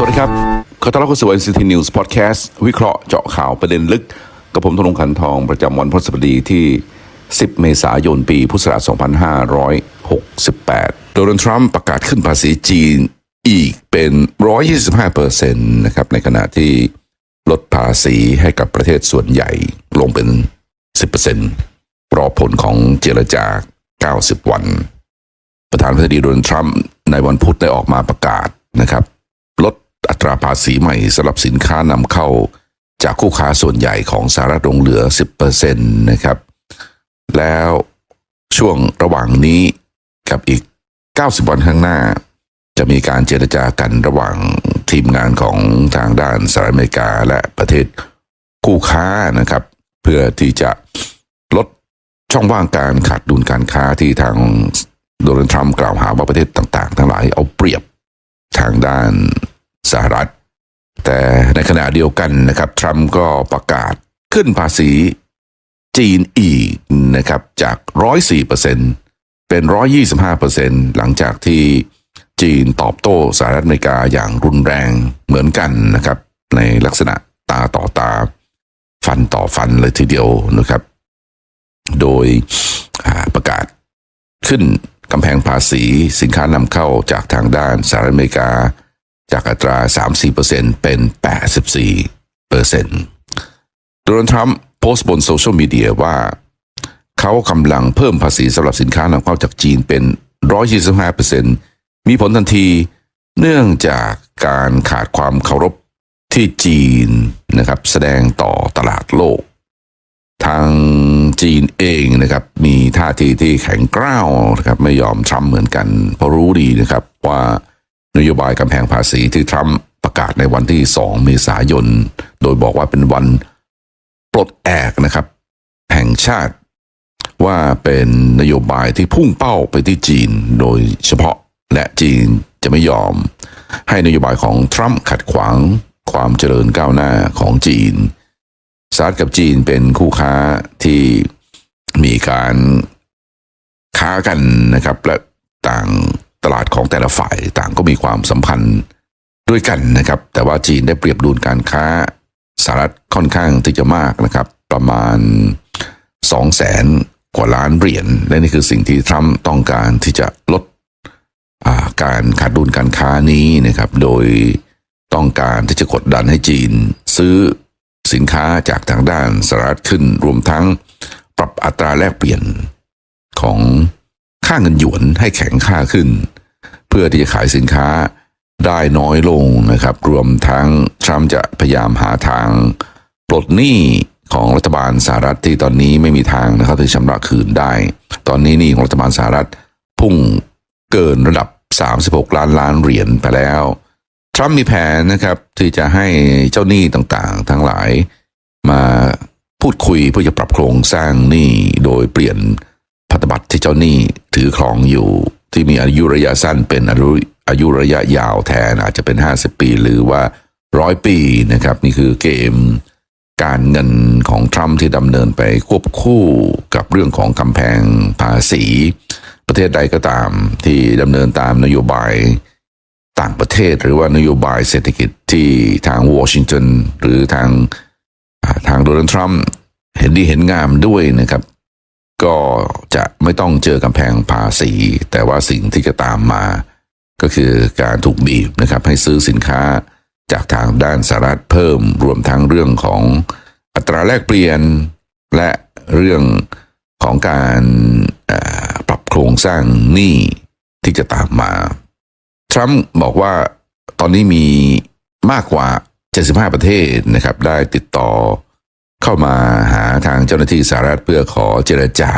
สวัสดีครับ ขอต้อนรับเข้าสู่ NCT News Podcast วิเคราะห์เจาะข่าวประเด็นลึก กับผมธนงค์ขันทองประจำวันพฤหัสบดีที่ 10 เมษายน ปีพุทธศักราช 2568 โดนัลด์ทรัมป์ประกาศขึ้นภาษีจีนอีกเป็น 125เปอร์เซ็นต์นะครับ ในขณะที่ลดภาษีให้กับประเทศส่วนใหญ่ลงเป็น 10เปอร์เซ็นต์รอผลของเจรจา 90 วัน ประธานาธิบดีโดนัลด์ทรัมป์ในวันพุธได้ออกมาประกาศนะครับ อัตราภาษีใหม่สำหรับสินค้านำเข้า จากคู่ค้าส่วนใหญ่ของสหรัฐลงเหลือ 10%นะครับ แล้วช่วงระหว่างนี้กับอีก 90 วันข้างหน้า จะมีการเจรจากันระหว่างทีมงานของทางด้านสหรัฐอเมริกาและประเทศคู่ค้านะครับ เพื่อที่จะลดช่องว่างการขาดดุลการค้าที่ทางโดนัลด์ทรัมป์กล่าวหาว่าประเทศต่าง ๆ ทั้งหลายเอาเปรียบทางด้าน สหรัฐ แต่ในขณะเดียวกันนะครับทรัมป์ก็ประกาศขึ้นภาษีจีนอีกนะครับจาก 104%เป็น 125%หลังจากที่จีนตอบโต้สหรัฐอเมริกาอย่างรุนแรงเหมือนกันนะครับ ในลักษณะตาต่อตา ฟันต่อฟันเลยทีเดียวนะครับ โดยประกาศขึ้นกำแพงภาษีสินค้านำเข้าจากทางด้านสหรัฐอเมริกา จากอัตรา 3-4%เป็น 84%โดนัลด์ทรัมป์โพสต์บนโซเชียลมีเดียว่า เขากำลังเพิ่มภาษีสำหรับสินค้านำเข้าจากจีนเป็น 125%มีผลทันทีเนื่องจากการขาดความเคารพที่จีนนะครับแสดงต่อตลาดโลก ทางจีนเองนะครับมีท่าทีที่แข็งกร้าวนะครับไม่ยอมทรัมป์เหมือนกัน เพราะรู้ดีนะครับว่า นโยบายกำแพงภาษีที่ทรัมป์ประกาศในวันที่ 2 เมษายน โดยบอกว่าเป็นวันปลดแอกนะครับ แห่งชาติว่าเป็นนโยบายที่พุ่งเป้าไปที่จีนโดยเฉพาะและจีนจะไม่ยอม ให้นโยบายของทรัมป์ขัดขวางความเจริญก้าวหน้าของจีนสหรัฐกับจีนเป็นคู่ค้าที่มีการค้ากันนะครับและต่าง ลาดของแต่ละฝ่ายต่างก็มีความสัมพันธ์ด้วยกันนะครับ แต่ว่าจีนได้เปรียบดุลการค้าสหรัฐค่อนข้างที่จะมากนะครับ ประมาณสองแสนกว่าล้านเหรียญและนี่คือสิ่งที่ทรัมป์ต้องการที่จะลดการขาดดุลการค้านี้นะครับ โดยต้องการที่จะกดดันให้จีน ซื้อสินค้าจากทางด้านสหรัฐขึ้น รวมทั้งปรับอัตราแลกเปลี่ยนของค่าเงินหยวนให้แข็งค่าขึ้น พื่อที่จะขายสินค้าได้น้อยลงนะครับ รวมทั้งทรัมป์จะพยายามหาทางปลดหนี้ของรัฐบาลสหรัฐที่ตอนนี้ไม่มีทางนะครับที่ชำระคืนได้ ตอนนี้หนี้ของรัฐบาลสหรัฐพุ่งเกินระดับ 36 ล้านล้านเหรียญไปแล้ว ทรัมป์มีแผนนะครับที่จะให้เจ้าหนี้ต่างๆ ทั้งหลายมาพูดคุยเพื่อจะปรับโครงสร้างหนี้โดยเปลี่ยนพันธบัตรที่เจ้าหนี้ถือครองอยู่ ที่มีอายุระยะสั้นเป็นอายุอายุระยะยาวแทนอาจจะเป็น 50 ปีหรือว่าร้อยปีนะครับ นี่คือเกมการเงินของทรัมป์ที่ดำเนินไปควบคู่กับเรื่องของกำแพงภาษี ประเทศใดก็ตามที่ดำเนินตามนโยบายต่างประเทศหรือว่านโยบายเศรษฐกิจที่ทางวอชิงตันหรือทางทางโดนัลด์ทรัมป์เห็นดีเห็นงามด้วยนะครับ ก็จะไม่ต้องเจอกำแพงภาษี แต่ว่าสิ่งที่จะตามมา ก็คือการถูกบีบนะครับให้ซื้อสินค้าจากทางด้านสหรัฐเพิ่มรวมทั้งเรื่องของอัตราแลกเปลี่ยน และเรื่องของการปรับโครงสร้างหนี้ที่จะตามมา ทรัมป์บอกว่าตอนนี้มีมากกว่า 75 ประเทศนะครับ ได้ติดต่อ เข้ามาหาทางเจ้าหน้าที่สหรัฐเพื่อขอเจรจา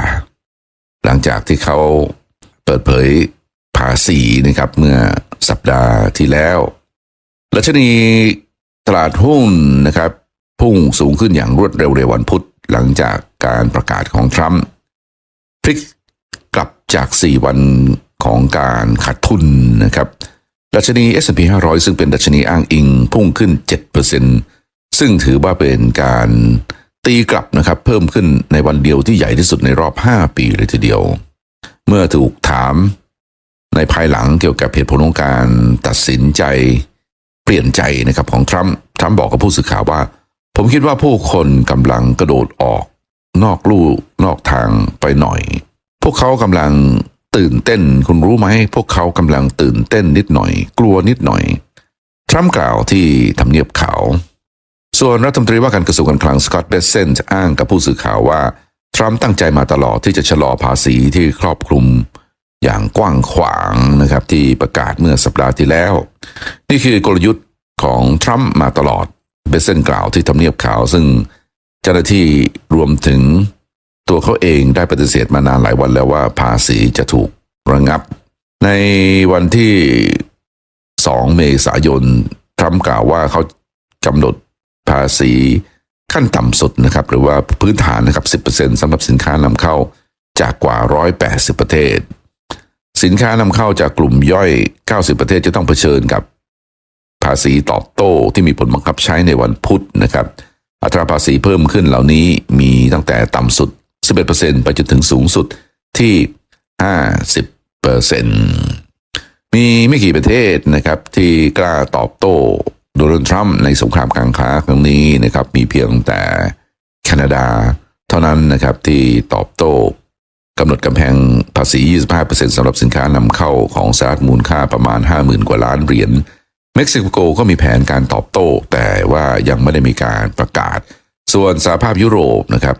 หลังจากที่เขาเปิดเผยภาษีนะครับเมื่อสัปดาห์ที่แล้วดัชนีตลาดหุ้นนะครับ พุ่งสูงขึ้นอย่างรวดเร็วในวันพุธหลังจากการประกาศของทรัมป์พลิกกลับจาก 4 วันของการขาดทุนนะครับดัชนี S&P 500 ซึ่งเป็นดัชนีอ้างอิงพุ่งขึ้น 7% ซึ่งถือว่าเป็นการตีกลับนะครับ เพิ่มขึ้นในวันเดียวที่ใหญ่ที่สุดในรอบ 5 ปีเลยทีเดียว เมื่อถูกถามในภายหลังเกี่ยวกับเหตุผลของการตัดสินใจปปลี่ยนใจนะครับของทรัมป์ทรัมป์บอกกับผู้สื่อข่าวว่า ผมคิดว่าผู้คนกำลังกระโดดออกนอกลู่นอกทางไปหน่อย พวกเขากำลังตื่นเต้น คุณรู้ไหม พวกเขากำลังตื่นเต้นนิดหน่อย กลัวนิดหน่อย ทรัมป์กล่าวที่ทำเนียบขาว ส่วนรัฐมนตรีว่าการกระทรวงการคลังสกอตต์เบสเซนต์อ้างกับผู้สื่อข่าวว่า ทรัมป์ตั้งใจมาตลอดที่จะชะลอภาษีที่ครอบคลุมอย่างกว้างขวางนะครับที่ประกาศเมื่อสัปดาห์ที่แล้ว นี่คือกลยุทธ์ของทรัมป์มาตลอดเบสเซนต์กล่าวที่ทำเนียบขาวซึ่งเจ้าหน้าที่รวมถึงตัวเขาเองได้ปฏิเสธมานานหลายวันแล้วว่าภาษีจะถูกระงับ ในวันที่ 2 เมษายนทรัมป์กล่าวว่าเขากำหนด ภาษีขั้นต่ำสุดนะครับหรือว่าพื้นฐานนะครับ 10%สำหรับสินค้านำเข้าจากกว่า 180 ประเทศ สินค้านำเข้าจากกลุ่มย่อย 90 ประเทศจะต้องเผชิญกับภาษีตอบโต้ที่มีผลบังคับใช้ในวันพุธนะครับ อัตราภาษีเพิ่มขึ้นเหล่านี้มีตั้งแต่ต่ำสุด 11%ไปจนถึงสูงสุดที่ 50%มีไม่กี่ประเทศนะครับที่กล้าตอบโต้ โดนัลด์ทรัมป์ในสงครามการค้าครั้งนี้นะครับมีเพียงแต่แคนาดาเท่านั้นนะครับที่ตอบโต้กำหนดกำแพงภาษี 25%สำหรับสินค้านำเข้าของสหรัฐมูลค่าประมาณ 50,000 กว่าล้านเหรียญเม็กซิโกก็มีแผนการตอบโต้ แต่ว่ายังไม่ได้มีการประกาศ ส่วนสหภาพยุโรปนะครับ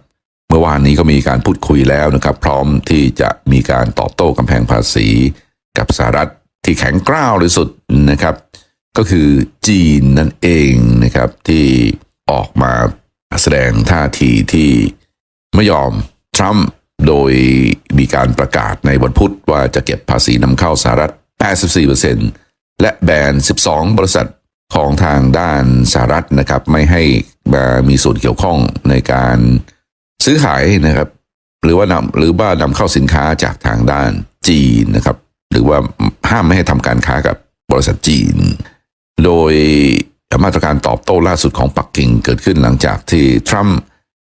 เมื่อวานนี้ก็มีการพูดคุยแล้วนะครับ พร้อมที่จะมีการตอบโต้กำแพงภาษี กับสหรัฐที่แข็งกร้าวที่สุดนะครับ ก็คือจีนนั่นเองนะครับที่ออกมาแสดงท่าทีที่ไม่ยอมทรัมป์โดยมีการประกาศในวันพุธว่าจะเก็บภาษีนำเข้าสหรัฐ 84%และแบน 12 บริษัทของทางด้านสหรัฐนะครับไม่ให้มามีส่วนเกี่ยวข้องในการซื้อขายนะครับ หรือว่านำหรือว่านำเข้าสินค้าจากทางด้านจีนนะครับ หรือว่าห้ามไม่ให้ทำการค้ากับบริษัทจีน โดยมาตรการตอบโต้ล่าสุดของปักกิ่งเกิดขึ้นหลังจากที่ทรัมป์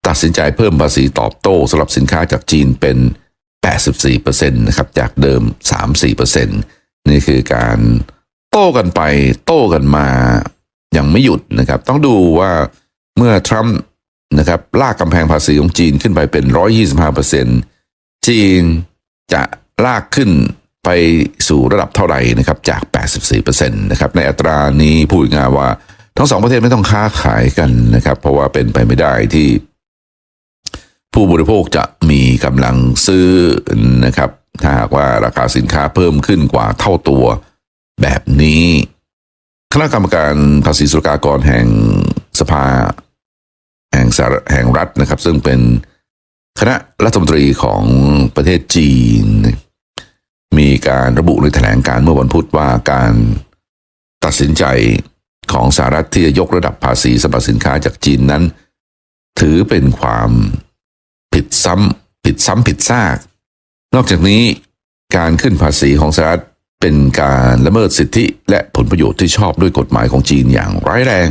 ตัดสินใจเพิ่มภาษีตอบโต้สำหรับสินค้าจากจีนเป็น 84%นะครับจากเดิม 34%นี่คือการโต้กันไปโต้กันมาอยังไม่หยุดนะครับ ต้องดูว่าเมื่อทรัมป์นะครับลากกำแพงภาษีของจีนขึ้นไปเป็น 125%จีนจะลากขึ้น ไปสู่ระดับเท่าไหร่นะครับจาก 84%นะครับในอัตรานี้พูดง่ายว่าทั้งสองประเทศไม่ต้องค้าขายกันนะครับ เพราะว่าเป็นไปไม่ได้ที่ ผู้บริโภคจะมีกำลังซื้อนะครับ ถ้าหากว่าราคาสินค้าเพิ่มขึ้นกว่าเท่าตัวแบบนี้ คณะกรรมการภาษีสุลกากรแห่งสภา แห่งสหรัฐแห่งรัฐนะครับ ซึ่งเป็นคณะรัฐมนตรีของประเทศจีน มีการระบุในแถลงการเมื่อวันพุธว่าการตัดสินใจของสหรัฐที่จะยกระดับภาษีสำหรับสินค้าจากจีนนั้น ถือเป็นความผิดซ้ำผิดซ้ำผิดซาก นอกจากนี้การขึ้นภาษีของสหรัฐเป็นการละเมิดสิทธิและผลประโยชน์ที่ชอบด้วยกฎหมายของจีนอย่างร้ายแรง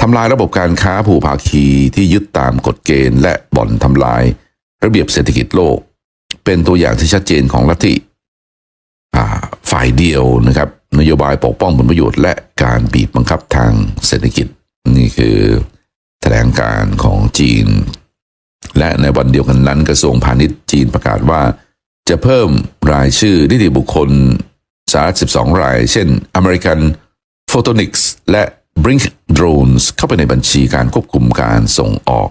ทำลายระบบการค้าผูกภาคีที่ยึดตามกฎเกณฑ์ และบ่อนทำลาย ระเบียบเศรษฐกิจโลก เป็นตัวอย่างที่ชัดเจนของลัทธิ ฝ่ายเดียวนะครับ นโยบายปกป้องผลประโยชน์ และการบีบบังคับทางเศรษฐกิจ นี่คือแถลงการของจีน และในวันเดียวกันนั้นกระทรวงพาณิชย์จีนประกาศว่า จะเพิ่มรายชื่อนิติบุคคลสหรัฐ12 ราย เช่น American Photonics และ Brink Drones เข้าไปในบัญชีการควบคุมการส่งออก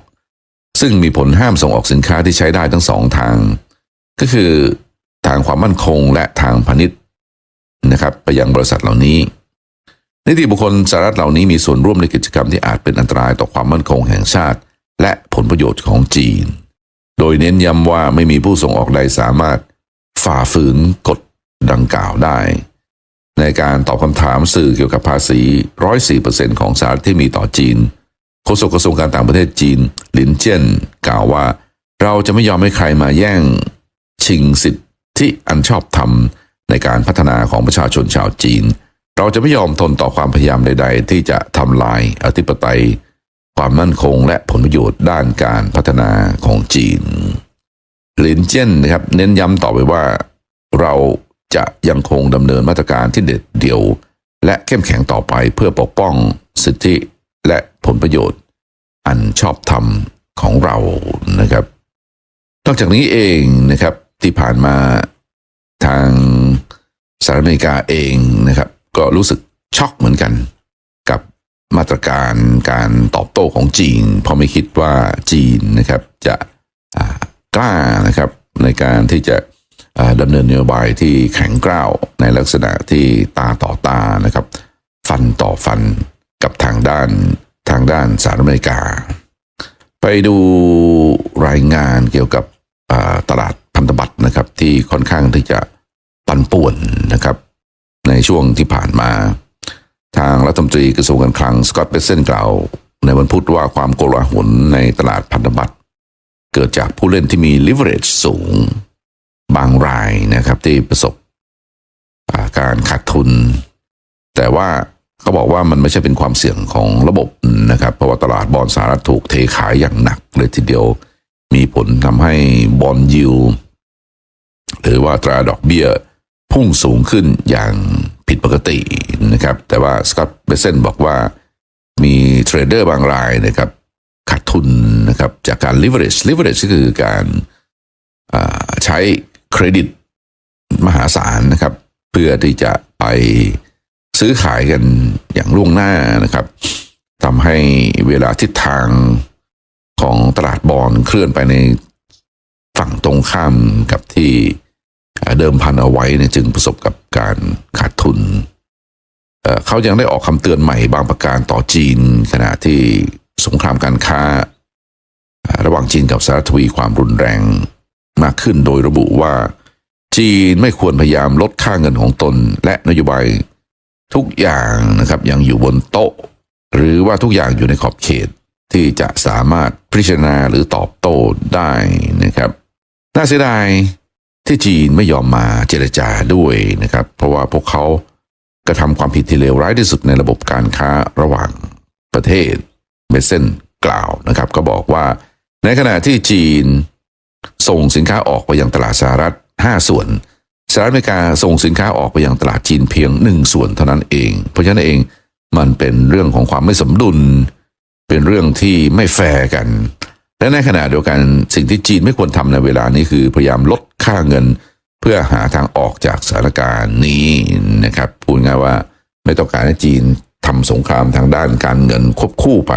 ซึ่งมีผลห้ามส่งออกสินค้าที่ใช้ได้ทั้งสองทาง ก็คือ ทางความมั่นคงและทางพาณิชย์นะครับไปยังบริษัทเหล่านี้ นิติบุคคลสหรัฐเหล่านี้มีส่วนร่วมในกิจกรรมที่อาจเป็นอันตรายต่อความมั่นคงแห่งชาติ และผลประโยชน์ของจีน โดยเน้นย้ำว่าไม่มีผู้ส่งออกใดสามารถฝ่าฝืนกฎดังกล่าวได้ ในการตอบคำถามสื่อเกี่ยวกับภาษี104%ของสหรัฐที่มีต่อจีนโฆษกกระทรวงการต่างประเทศจีน หลินเจี้ยนกล่าวว่า เราจะไม่ยอมให้ใครมาแย่ง ชิงสิทธิ อันชอบธรรมในการพัฒนาของประชาชนชาวจีน เราจะไม่ยอมทนต่อความพยายามใด ๆ ที่จะทำลายอธิปไตย ความมั่นคงและผลประโยชน์ด้านการพัฒนาของจีนหลินเจี้ยนนะครับเน้นย้ำต่อไปว่า เราจะยังคงดำเนินมาตรการที่เด็ดเดี่ยว และเข้มแข็งต่อไปเพื่อปกป้องสิทธิและผลประโยชน์ อันชอบธรรมของเรานะครับ นอกจากนี้เองนะครับ ที่ผ่านมาทางสหรัฐอเมริกาเองนะครับ ก็รู้สึกช็อกเหมือนกัน กับมาตรการการตอบโต้ของจีนเพราะไม่คิดว่าจีนนะครับจะกล้านะครับในการที่จะดำเนินนโยบายที่แข็งกร้าวในลักษณะที่ตาต่อตานะครับ ฟันต่อฟันกับทางด้านทางด้านสหรัฐอเมริกา ไปดูรายงานเกี่ยวกับตลาด พันธบัตรนะครับ ที่ค่อนข้างที่จะปั่นป่วนนะครับ ในช่วงที่ผ่านมา ทางรัฐมนตรีกระทรวงการคลังสกอตเบเซนกล่าวในวันพุธว่าความโกลาหลในตลาดพันธบัตรเกิดจากผู้เล่นที่มี leverage สูงบางรายนะครับที่ประสบอาการขาดทุน แต่ว่าเขาบอกว่ามันไม่ใช่เป็นความเสี่ยงของระบบนะครับ เพราะว่าตลาดบอลสหรัฐถูกเทขายอย่างหนักเลยทีเดียว มีผลทำให้บอลยิว หรือว่าตราดอกเบี้ยพุ่งสูงขึ้นอย่างผิดปกตินะครับ แต่ว่าสกอตเบเซนบอกว่ามีเทรดเดอร์บางรายนะครับขาดทุนนะครับจากการ leverage leverage ก็คือการาใช้เครดิตมหาศาลนะครับ เพื่อที่จะไปซื้อขายกันอย่างล่วงหน้านะครับทำให้เวลาทิศทางของตลาดบอลเคลื่อนไปในฝั่งตรงข้ามกับที่ ดิมพันเอาไว้เนี่ยจึงประสบกับการขาดทุนเเขายังได้ออกคำเตือนใหม่บางประการต่อจีน ขณะที่สงครามการค้า ระหว่างจีนกับสหรัฐทวีความรุนแรงมากขึ้นโดยระบุว่า จีนไม่ควรพยายามลดค่าเงินของตน และนโยบายทุกอย่างนะครับยังอยู่บนโต๊ะ หรือว่าทุกอย่างอยู่ในขอบเขตที่จะสามารถพิจารณาหรือตอบโต้ได้นะครับ น่าเสียดาย ที่จีนไม่ยอมมาเจรจาด้วยนะครับ เพราะว่าพวกเขากระทำความผิดที่เลวร้ายที่สุดในระบบการค้าระหว่างประเทศเบเซนกล่าวนะครับ ก็บอกว่า ในขณะที่จีนส่งสินค้าออกไปยังตลาดสหรัฐ 5 ส่วนสหรัฐอเมริกาส่งสินค้าออกไปยังตลาดจีนเพียง 1 ส่วนเท่านั้นเอง เพราะฉะนั้นเองมันเป็นเรื่องของความไม่สมดุล เป็นเรื่องที่ไม่แฟร์กัน และในขณะเดียวกันสิ่งที่จีนไม่ควรทำในเวลานี้คือ พยายามลดค่าเงิน เพื่อหาทางออกจากสถานการณ์นี้นะครับพูดง่ายว่าไม่ต้องการให้จีนทำสงครามทางด้านการเงินควบคู่ไป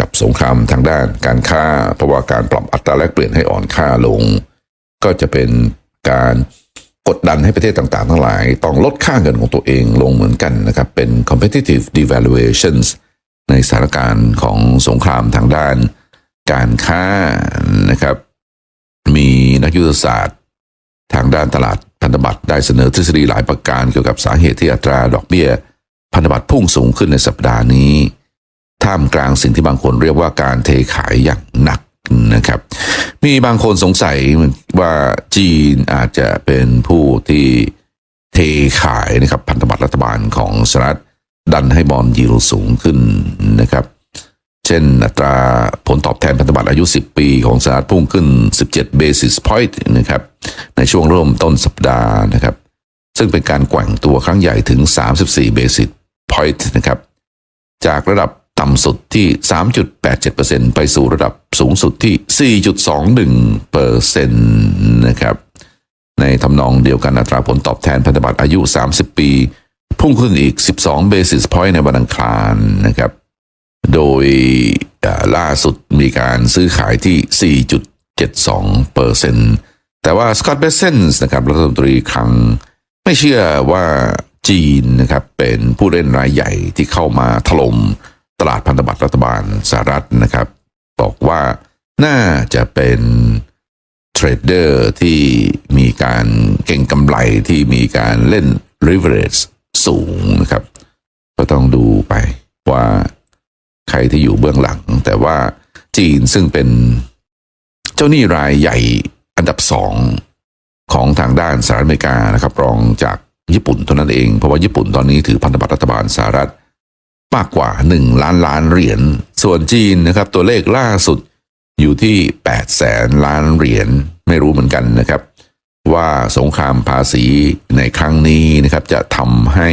กับสงครามทางด้านการค้า เพราะว่าการปรับอัตราแลกเปลี่ยนให้อ่อนค่าลง ก็จะเป็นการกดดันให้ประเทศต่างๆ ทั้งหลาย ต้องลดค่าเงินของตัวเองลงเหมือนกันนะครับเป็น competitive devaluations ในสถานการณ์ของสงครามทางด้าน การค้านะครับ มีนักยุทธศาสตร์ ทางด้านตลาดพันธบัตรได้เสนอทฤษฎีหลายประการเกี่ยวกับสาเหตุที่อัตราดอกเบี้ย พันธบัตรพุ่งสูงขึ้นในสัปดาห์นี้ ท่ามกลางสิ่งที่บางคนเรียกว่าการเทขายอย่างหนักนะครับ มีบางคนสงสัยว่าจีนอาจจะเป็นผู้ที่เทขายนะครับพันธบัตรรัฐบาลของสหรัฐดันให้บอลยิวสูงขึ้นนะครับ เช่นอัตราผลตอบแทนพันธบัตรอายุ 10 ปีของสหรัฐพุ่งขึ้น 17 basis point นะครับในช่วงเริ่มต้นสัปดาห์นะครับ ซึ่งเป็นการแกว่งตัวครั้งใหญ่ถึง 34 basis point นะครับจากระดับต่ำสุดที่ 3.87%ไปสู่ระดับสูงสุดที่ 4.21%เปอร์เซ็นต์นะครับในทำนองเดียวกันอัตราผลตอบแทนพันธบัตรอายุ 30 ปี พุ่งขึ้นอีก 12 basis point ในวันอังคารนะครับ โดยล่าสุดมีการซื้อขายที่ 4.72เปอร์เซ็นแต่ว่าสกอตต์เบสเซนส์นะครับรัฐมนตรีคลังไม่เชื่อว่าจีนนะครับเป็นผู้เล่นรายใหญ่ที่เข้ามาถล่มตลาดพันธบัตรรัฐบาลสหรัฐนะครับ บอกว่าน่าจะเป็นเทรดเดอร์ที่มีการเก่งกำไรที่มีการเล่น leverage สูงนะครับ ก็ต้องดูไปว่า ใครที่อยู่เบื้องหลัง แต่ว่าจีนซึ่งเป็นเจ้าหนี้รายใหญ่อันดับสองของทางด้านสหรัฐอเมริกานะครับ รองจากญี่ปุ่นเท่านั้นเอง เพราะว่าญี่ปุ่นตอนนี้ถือพันธบัตรรัฐบาลสหรัฐมากกว่า 1 ล้านล้านเหรียญ ส่วนจีนนะครับ ตัวเลขล่าสุดอยู่ที่8แสนล้านเหรียญไม่รู้เหมือนกันนะครับ ว่าสงครามภาษีในครั้งนี้นะครับ จะทำให้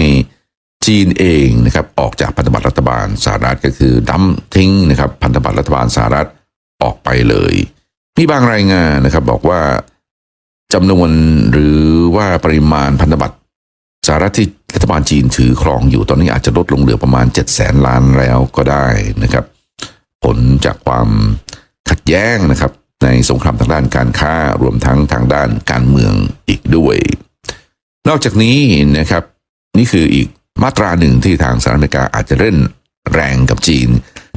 จีนเองนะครับออกจากพันธบัตรรัฐบาลสหรัฐก็คือดัมทิ้งนะครับพันธบัตรรัฐบาลสหรัฐออกไปเลย มีบางรายงานนะครับบอกว่าจำนวนหรือว่าปริมาณพันธบัตรสหรัฐที่รัฐบาลจีนถือครองอยู่ตอนนี้อาจจะลดลงเหลือประมาณ 7 0 0แสนล้านแล้วก็ได้นะครับ ผลจากความขัดแย้งนะครับ ในสงครามทางด้านการค้ารวมทั้งทางด้านการเมืองอีกด้วย นอกจากนี้นะครับ นี่คืออีก มาตราหนึ่งที่ทางสหรัฐอเมริกาอาจจะเล่นแรงกับจีน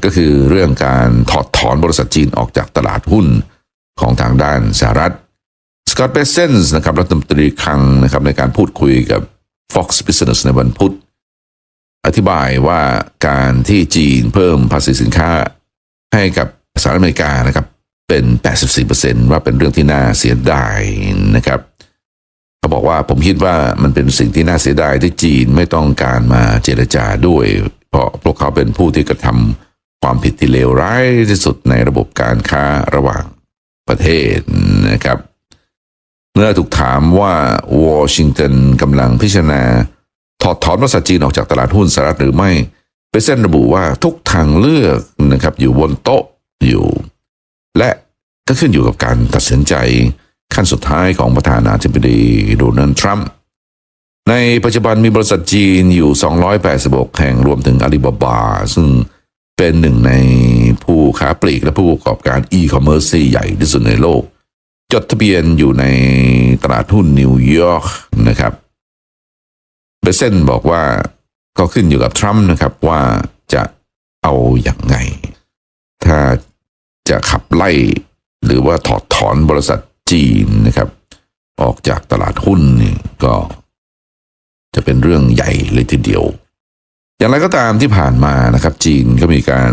ก็คือเรื่องการถอดถอนบริษัทจีนออกจากตลาดหุ้นของทางด้านสหรัฐสกอตต์เบเซนส์นะครับรัฐมนตรีคลังนะครับในการพูดคุยกับ Fox Business ในวันพุธ อธิบายว่าการที่จีนเพิ่มภาษีสินค้าให้กับสหรัฐอเมริกานะครับเป็น 84%ว่าเป็นเรื่องที่น่าเสียดายนะครับ เขาบอกว่าผมคิดว่ามันเป็นสิ่งที่น่าเสียดายที่จีนไม่ต้องการมาเจรจาด้วย เพราะพวกเขาเป็นผู้ที่กระทำความผิดที่เลวร้ายที่สุดในระบบการค้าระหว่างประเทศนะครับเมื่อถูกถามว่าวอชิงตันกำลังพิจารณา ถอดถอนบริษัทจีนออกจากตลาดหุ้นสหรัฐหรือไม่เปเซนระบุว่าทุกทางเลือกนะครับอยู่บนโต๊ะอยู่ และก็ขึ้นอยู่กับการตัดสินใจ ขั้นสุดท้ายของประธานาธิบดีโดนัลด์ทรัมป์ในปัจจุบันมีบริษัทจีนอยู่ 286 แห่งรวมถึงอาลีบาบา ซึ่งเป็นหนึ่งในผู้ค้าปลีกและผู้ประกอบการอีคอมเมิร์ซที่ใหญ่ที่สุดในโลก จดทะเบียนอยู่ในตลาดหุ้นนิวยอร์กนะครับเบเซนบอกว่าก็ขึ้นอยู่กับทรัมป์นะครับว่าจะเอาอย่างไง ถ้าจะขับไล่หรือว่าถอดถอนบริษัท จีนนะครับ ออกจากตลาดหุ้นนี่ก็ จะเป็นเรื่องใหญ่เลยทีเดียว อย่างไรก็ตามที่ผ่านมานะครับ จีนก็มีการ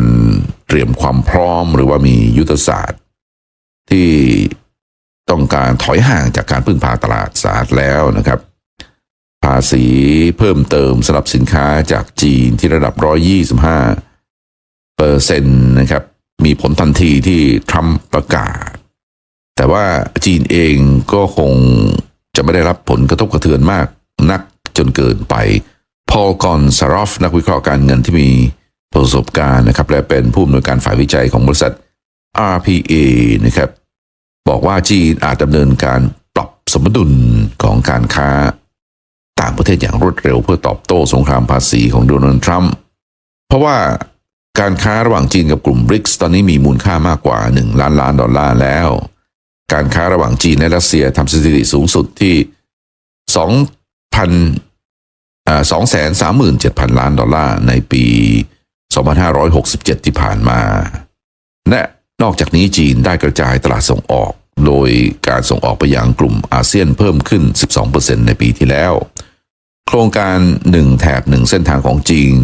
เตรียมความพร้อมหรือว่ามียุทธศาสตร์ ที่ต้องการถอยห่างจากการพึ่งพาตลาดสหรัฐแล้วนะครับ ภาษีเพิ่มเติมสำหรับสินค้าจากจีนที่ระดับ 125เปอร์เซ็นต์นะครับ มีผลทันทีที่ทรัมป์ประกาศ แต่ว่าจีนเองก็คงจะไม่ได้รับผลกระทบกระเทือนมากนักจนเกินไป พอลกอนซารอฟนักวิเคราะห์การเงินที่มีประสบการณ์นะครับและเป็นผู้อำนวยการฝ่ายวิจัยของบริษัท RPA นะครับบอกว่าจีนอาจดำเนินการปรับสมดุลของการค้า ต่างประเทศอย่างรวดเร็วเพื่อตอบโต้สงครามภาษีของโดนัลด์ทรัมป์เพราะว่าการค้าระหว่างจีนกับกลุ่มบริกส์ตอนนี้มีมูลค่ามากกว่า 1 ล้านล้านดอลลาร์แล้ว การค้าระหว่างจีนและรัสเซียทำสถิติสูงสุดที่2,000อ่า237,000ล้านดอลลาร์ในปี 2567 ที่ผ่านมา และนอกจากนี้จีนได้กระจายตลาดส่งออก โดยการส่งออกไปยังกลุ่มอาเซียนเพิ่มขึ้น 12%ในปีที่แล้ว โครงการหนึ่งแถบหนึ่งเส้นทางของจีน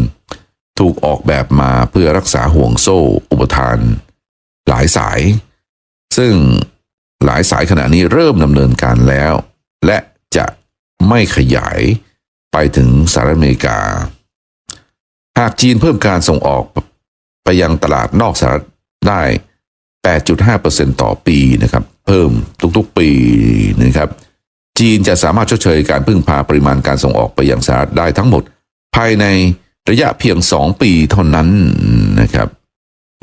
ถูกออกแบบมาเพื่อรักษาห่วงโซ่ อุปทาน หลายสาย ซึ่ง หลายสายขณะนี้เริ่มดำเนินการแล้ว และจะไม่ขยายไปถึงสหรัฐอเมริกา หากจีนเพิ่มการส่งออกไปยังตลาดนอกสหรัฐได้ 8.5%ต่อปีนะครับ เพิ่มทุกๆปีนะครับ จีนจะสามารถชดเชยการพึ่งพาปริมาณการส่งออกไปยังสหรัฐได้ทั้งหมด ภายในระยะเพียง 2 ปีเท่านั้นนะครับ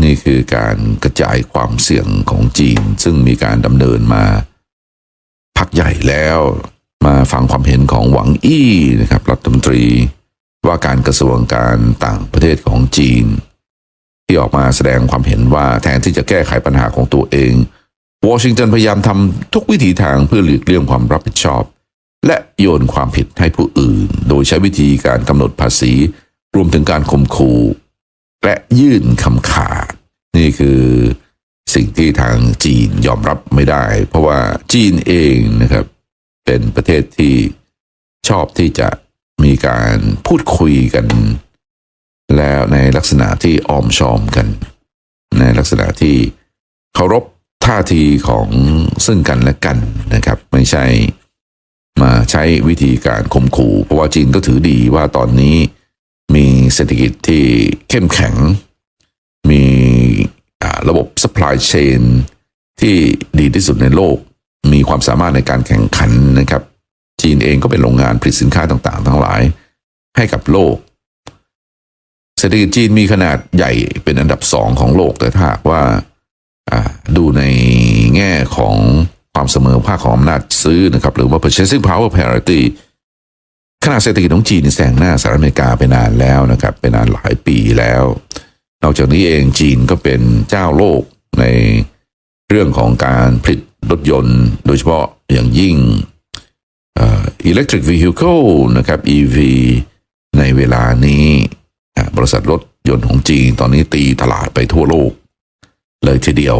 นี่คือการกระจายความเสี่ยงของจีน ซึ่งมีการดำเนินมา พักใหญ่แล้วมาฟังความเห็นของหวังอี้นะครับรัฐมนตรีว่าการกระทรวงการต่างประเทศของจีน ที่ออกมาแสดงความเห็นว่าแทนที่จะแก้ไขปัญหาของตัวเองวอชิงตันพยายามทำทุกวิถีทางเพื่อหลีกเลี่ยงความรับผิดชอบ และโยนความผิดให้ผู้อื่น โดยใช้วิธีการกำหนดภาษี รวมถึงการข่มขู่ และยื่นคำขาด นี่คือสิ่งที่ทางจีนยอมรับไม่ได้ เพราะว่าจีนเองนะครับ เป็นประเทศที่ชอบที่จะมีการพูดคุยกัน แล้วในลักษณะที่อ้อมชอมกัน ในลักษณะที่เคารพท่าทีของซึ่งกันและกันนะครับ ไม่ใช่มาใช้วิธีการข่มขู่ เพราะว่าจีนก็ถือดีว่าตอนนี้ มีเศรษฐกิจที่เข้มแข็ง มีระบบ supply chain ที่ดีที่สุดในโลก มีความสามารถในการแข่งขันนะครับ จีนเองก็เป็นโรงงานผลิตสินค้าต่างๆ ทั้งหลายให้กับโลก เศรษฐกิจจีนมีขนาดใหญ่เป็นอันดับสองของโลก แต่ถ้าหากว่าอ่าดูในแง่ของความเสมอภาคของอำนาจซื้อนะครับ หรือว่า purchasing power parity ขนาดเศรษฐกิจของจีนแซงหน้าสหรัฐอเมริกาไปนานแล้วนะครับไปนานหลายปีแล้ว นอกจากนี้เองจีนก็เป็นเจ้าโลกในเรื่องของการผลิตรถยนต์ โดยเฉพาะอย่างยิ่งอ่อ electric vehicle นะครับ EV ในเวลานี้บริษัทรถยนต์ของจีนตอนนี้ตีตลาดไปทั่วโลก เลยทีเดียว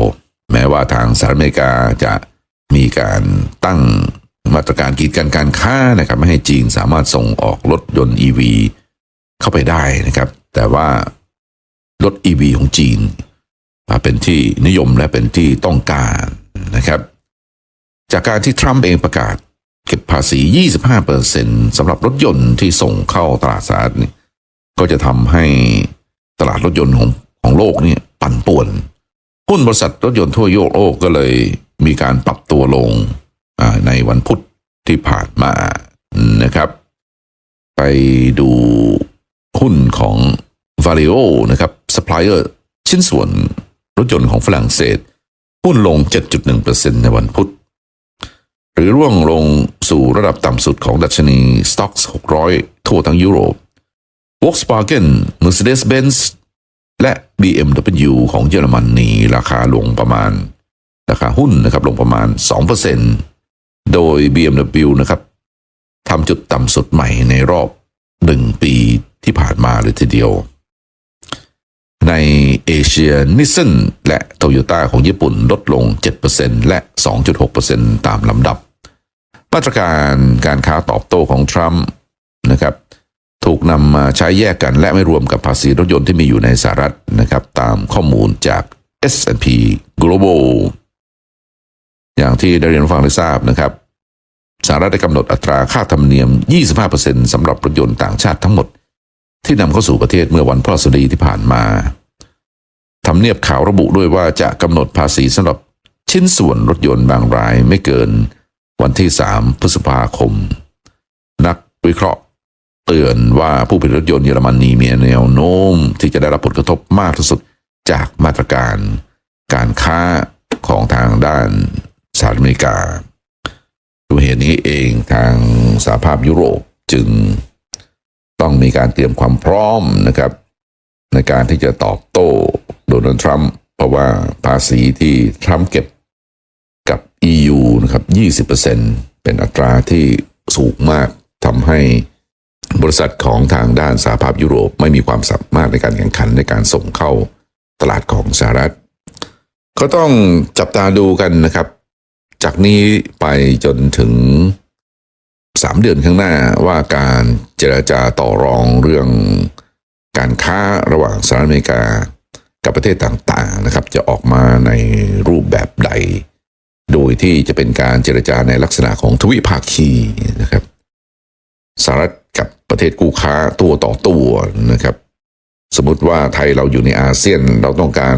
แม้ว่าทางสหรัฐอเมริกาจะมีการตั้ง มาตรการกีดกันการค้านะครับไม่ให้จีนสามารถส่งออกรถยนต์ EV เข้าไปได้นะครับ แต่ว่ารถ EV ของจีนเป็นที่นิยมและเป็นที่ต้องการนะครับ จากการที่ทรัมป์เองประกาศเก็บภาษี 25%สำหรับรถยนต์ที่ส่งเข้าตลาดสหรัฐนี่ก็จะทำให้ตลาดรถยนต์ของของโลกนี่ปั่นป่วนหุ้นบริษัทรถยนต์ทั่วโลกก็เลยมีการปรับตัวลง ในวันพุธที่ผ่านมานะครับ ไปดูหุ้นของ v a l i o นะครับ supplier ชิ้นส่วนรถยนต์ของฝรั่งเศส หุ้นลง 7.1%ในวันพุธ หรือร่วงลงสู่ระดับต่ำสุดของดัชนี Stox 600 ทั่วทั้งยุโรป Volkswagen Mercedes-Benz และ BMW ของเยอรมนนีราคาลงประมาณ ราคาหุ้นนะครับลงประมาณ 2% โดย BMW นะครับทำจุดต่ำสุดใหม่ในรอบหนึ่งปีที่ผ่านมาเลยทีเดียว ในเอเชียนิสสันและโตโยต้าของญี่ปุ่นลดลง 7%และ 2.6%ตามลำดับ มาตรการการค้าตอบโต้ของทรัมป์นะครับถูกนำมาใช้แยกกันและไม่รวมกับภาษีรถยนต์ที่มีอยู่ในสหรัฐนะครับตามข้อมูลจาก S&P Global อย่างที่ได้เรียนฟังได้ทราบนะครับสหรัฐได้กำหนดอัตราค่าธรรมเนียม 25%สำหรับรถยนต์ต่างชาติทั้งหมด ที่นำเข้าสู่ประเทศเมื่อวันพฤหัสบดีที่ผ่านมาทำเนียบข่าวระบุด้วยว่าจะกำหนดภาษีสำหรับชิ้นส่วนรถยนต์บางรายไม่เกินวันที่ 3 พฤษภาคม นักวิเคราะห์ เตือนว่าผู้ผลิตรถยนต์เยอรมนีมีแนวโน้ม ที่จะได้รับผลกระทบมากที่สุดจากมาตรการ การค้าของทางด้าน สหรัฐอเมริกาด้วยเหตุนี้เองทางสหภาพยุโรปจึงต้องมีการเตรียมความพร้อมนะครับ ในการที่จะตอบโต้โดนัลด์ทรัมป์เพราะว่าภาษีที่ทรัมป์เก็บกับ EU นะครับ 20%เป็นอัตราที่สูงมากทำให้บริษัทของทางด้านสหภาพยุโรปไม่มีความสามารถในการแข่งขันในการส่งเข้าตลาดของสหรัฐ ก็ต้องจับตาดูกันนะครับ จากนี้ไปจนถึงสามเดือนข้างหน้าว่าการเจรจาต่อรองเรื่องการค้าระหว่างสหรัฐอเมริกากับประเทศต่างๆนะครับ จะออกมาในรูปแบบใด โดยที่จะเป็นการเจรจาในลักษณะของทวิภาคีนะครับสหรัฐกับประเทศคู่ค้าตัวต่อตัวนะครับ สมมติว่าไทยเราอยู่ในอาเซียนเราต้องการ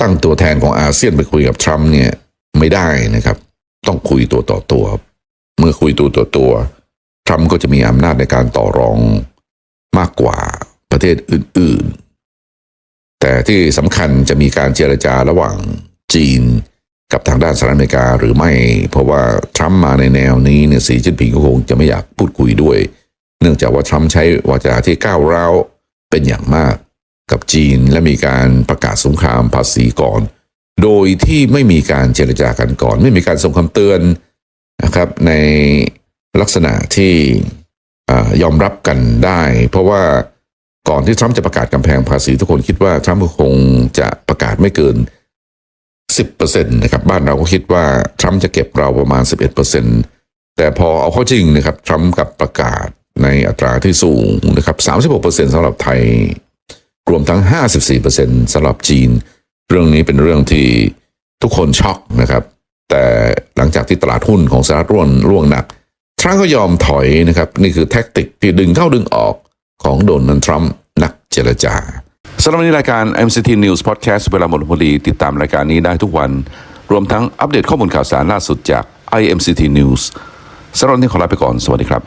ตั้งตัวแทนของอาเซียนไปคุยกับทรัมป์เนี่ย ไม่ได้นะครับ ต้องคุยตัวต่อตัว เมื่อคุยตัวต่อตัวทรัมป์ก็จะมีอำนาจในการต่อรองมากกว่าประเทศอื่น ๆ แต่ที่สำคัญจะมีการเจรจาระหว่างจีนกับทางด้านสหรัฐอเมริกาหรือไม่ เพราะว่าทรัมป์มาในแนวนี้เนี่ยสีจิ้นผิงก็คงจะไม่อยากพูดคุยด้วย เนื่องจากว่าทรัมป์ใช้วาจาที่ก้าวร้าวเป็นอย่างมากกับจีนและมีการประกาศสงครามภาษีก่อน โดยที่ไม่มีการเจรจากันก่อน ไม่มีการส่งคำเตือนนะครับในลักษณะที่ยอมรับกันได้ เพราะว่าก่อนที่ทรัมป์จะประกาศกำแพงภาษีทุกคนคิดว่าทรัมป์คงจะประกาศไม่เกิน 10%นะครับบ้านเราก็คิดว่าทรัมป์จะเก็บเราประมาณ 11%แต่พอเอาเข้าจริงนะครับทรัมป์กับประกาศในอัตราที่สูงนะครับ 36%สำหรับไทย รวมทั้ง 54%สำหรับจีน เรื่องนี้เป็นเรื่องที่ทุกคนช็อกนะครับ แต่หลังจากที่ตลาดหุ้นของสหรัฐร่วงร่วงหนัก ทรัมป์ก็ยอมถอยนะครับ นี่คือแท็กติกที่ดึงเข้าดึงออกของโดนัลด์ทรัมป์นักเจรจาสำหรับวันนี้รายการ MCT News Podcast เวลาหมดพอดีติดตามรายการนี้ได้ทุกวัน รวมทั้งอัปเดตข้อมูลข่าวสารล่าสุดจาก IMCT News สำหรับวันนี้ขอลาไปก่อน สวัสดีครับ